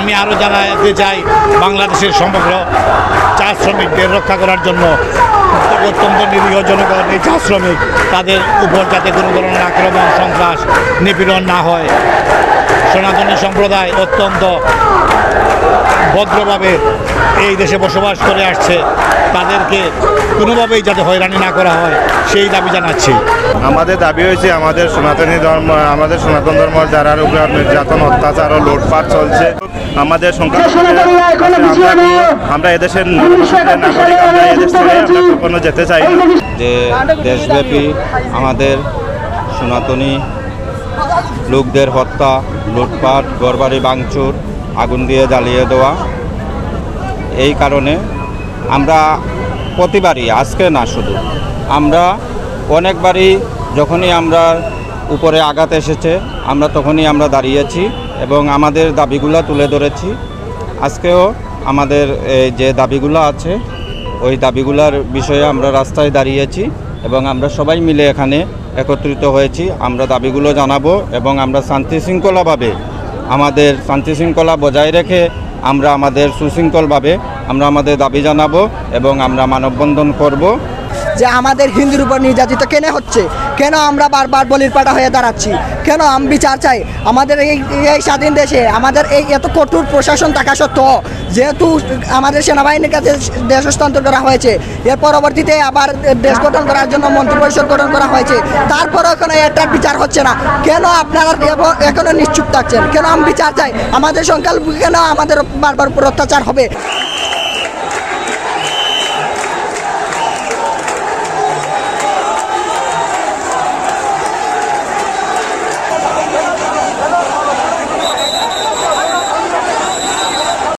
আমি আরও জানাতে চাই, বাংলাদেশের সমগ্র চা শ্রমিকদের রক্ষা করার জন্য অত্যন্ত নিরীহ জনগণ, এই চা শ্রমিক তাদের উপর যাতে কোনো ধরনের আক্রমণ, সন্ত্রাস, নিপীড়ন না হয়। সনাতনী সম্প্রদায় অত্যন্ত ভদ্রভাবে এই দেশে বসবাস করে আসছে। তাদেরকে কোনোভাবেই যাতে হয়রানি না করা হয়, সেই দাবি জানাচ্ছি। আমাদের দাবি হয়েছে, আমাদের সনাতনী ধর্ম, আমাদের সনাতন ধর্ম, যারা উপর নির্যাতন, অত্যাচার ও লুটপাট চলছে। আমাদের সংখ্যা আমরা এদেশের নাগরিক আমরা এদেশ ছেড়ে আমরা কখনো যেতে চাই না। যে দেশব্যাপী আমাদের সনাতনী লোকদের হত্যা লুটপাট গড়বাড়ি ভাঙচুর আগুন দিয়ে জ্বালিয়ে দেওয়া এই কারণে আমরা প্রতিবারই আজকে না শুধু আমরা অনেকবারই যখনই আমরা উপরে আঘাত এসেছে, আমরা তখনই আমরা দাঁড়িয়েছি এবং আমাদের দাবিগুলো তুলে ধরেছি। আজকেও আমাদের যে দাবিগুলো আছে, ওই দাবিগুলোর বিষয়ে আমরা রাস্তায় দাঁড়িয়েছি এবং আমরা সবাই মিলে এখানে একত্রিত হয়েছি। আমরা দাবিগুলো জানাব এবং আমরা শান্তি শৃঙ্খলাভাবে, আমাদের শান্তি শৃঙ্খলা বজায় রেখে আমরা আমাদের সুশৃঙ্খলভাবে আমরা আমাদের দাবি জানাব এবং আমরা মানববন্ধন করব। যে আমাদের হিন্দুর উপর নির্যাতিত কেন হচ্ছে? কেন আমরা বারবার বলির পাটা হয়ে দাঁড়াচ্ছি? কেন আমি বিচার চাই? আমাদের এই এই স্বাধীন দেশে আমাদের এই এত কঠোর প্রশাসন থাকা সত্ত্বেও যেহেতু আমাদের সেনাবাহিনীর কাছে দেশ হস্তান্তর করা হয়েছে, এর পরবর্তীতে আবার দেশ গঠন করার জন্য মন্ত্রিপরিষদ গঠন করা হয়েছে, তারপরেও এখনও এটার বিচার হচ্ছে না। কেন আপনারা এব- এখনও নিশ্চুপ থাকছেন? কেন আমি বিচার চাই? আমাদের সংখ্যালঘু কেন আমাদের বারবার উপর অত্যাচার হবে?